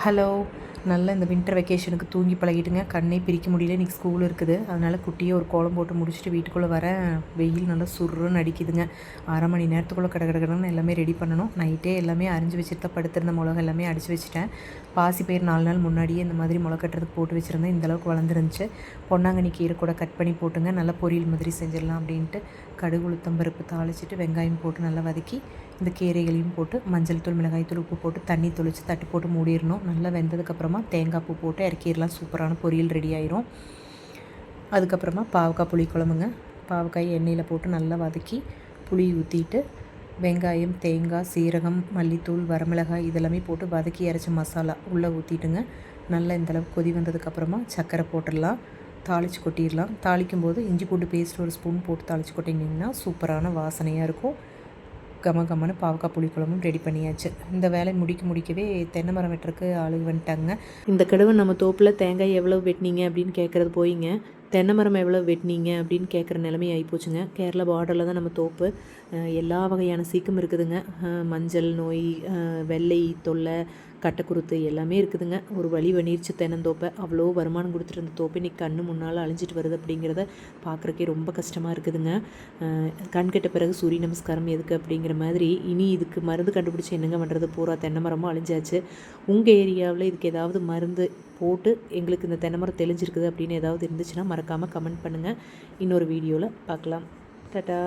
Hello. நல்ல இந்த winter வெக்கேஷனுக்கு தூங்கி பழகிட்டுங்க கண்ணை பிரிக்க முடியல. இன்றைக்கி ஸ்கூல் இருக்குது. அதனால் குட்டியே ஒரு கோலம் போட்டு முடிச்சுட்டு வீட்டுக்குள்ளே வர வெயில் நல்லா சுருன்னு அடிக்குதுங்க. அரை மணி நேரத்துக்குள்ளே கடை கடகடன்னு எல்லாமே ரெடி பண்ணணும். நைட்டே எல்லாமே அரிஞ்சு வச்சுட்டு தான் படுத்திருந்த மிளகா எல்லாமே அடித்து வச்சுட்டேன். பாசி பயிர் நாலு நாள் முன்னாடியே இந்த மாதிரி மிளகா கட்டுறதுக்கு போட்டு வச்சுருந்தேன். இந்தளவுக்கு வளர்ந்துருந்துச்சு. பொன்னாங்கண்ணி கீரை கூட கட் பண்ணி போட்டுங்க. நல்லா பொரியல் மாதிரி செஞ்சிடலாம் அப்படின்ட்டு கடுகு உளுத்தம் பருப்பு தாளிச்சிட்டு வெங்காயம் போட்டு நல்லா வதக்கி இந்த கீரைகளையும் போட்டு மஞ்சள் தூள் மிளகாய் தூள் உப்பு போட்டு தண்ணி தொளித்து தட்டி போட்டு மூடிடணும். நல்லா வெந்ததுக்கப்புறமா தேங்காய் பூ போட்டு இறக்கிடலாம். சூப்பரான பொரியல் ரெடி ஆயிரும். அதுக்கப்புறமா பாவக்காய் புளி குழம்புங்க. பாவக்காய் எண்ணெயில் போட்டு நல்லா வதக்கி புளி ஊற்றிட்டு வெங்காயம் தேங்காய் சீரகம் மல்லித்தூள் வரமிளகாய் இதெல்லாமே போட்டு வதக்கி அரைச்ச மசாலா உள்ளே ஊற்றிட்டுங்க நல்லா இந்தளவுக்கு கொதி வந்ததுக்கப்புறமா சர்க்கரை போட்டுடலாம். தாளித்து கொட்டிடலாம். தாளிக்கும் போது இஞ்சி பூண்டு பேஸ்ட் ஒரு ஸ்பூன் போட்டு தாளித்து கொட்டிங்கன்னா சூப்பரான வாசனையாக இருக்கும். கம கம்மனு பாவக்காய் புளிக்குழம்பும் ரெடி பண்ணியாச்சு. இந்த வேலை முடிக்க முடிக்கவே தென்னை மரம் வெட்டுறக்கு ஆளுங்க வந்துட்டாங்க. இந்த கடவை நம்ம தோப்பில் தேங்காய் எவ்வளோ வெட்டினீங்க அப்படின்னு கேட்குறது போயிங்க. தென்னை மரம் எவ்வளோ வெட்டினீங்க அப்படின்னு கேட்குற நிலைமை ஆகிப்போச்சுங்க கேரளா பார்டரில் தான் நம்ம தோப்பு. எல்லா வகையான சீக்கம் இருக்குதுங்க. மஞ்சள் நோய் வெள்ளை தொல்லை கட்டக்குருத்து எல்லாமே இருக்குதுங்க. ஒரு வழி வணிர்ச்சி தென்னந்தோப்பை அவ்வளோ வருமானம் கொடுத்துட்டு இருந்த தோப்பை இன்றைக்கி கண்ணு முன்னால் அழிஞ்சிட்டு வருது அப்படிங்கிறத பார்க்குறக்கே ரொம்ப கஷ்டமாக இருக்குதுங்க. கண் கெட்ட பிறகு சூரிய நமஸ்காரம் எதுக்கு அப்படிங்கிற மாதிரி இனி இதுக்கு மருந்து கண்டுபிடிச்சி என்னங்க பண்ணுறது பூரா தென்னை மரமும் அழிஞ்சாச்சு. உங்கள் ஏரியாவில் இதுக்கு ஏதாவது மருந்து போட்டு எங்களுக்கு இந்த தென்னை மரம் தெளிஞ்சிருக்குது அப்படின்னு ஏதாவது இருந்துச்சுன்னா மறக்காமல் கமெண்ட் பண்ணுங்கள் இன்னொரு வீடியோவில் பார்க்கலாம். டட்டா.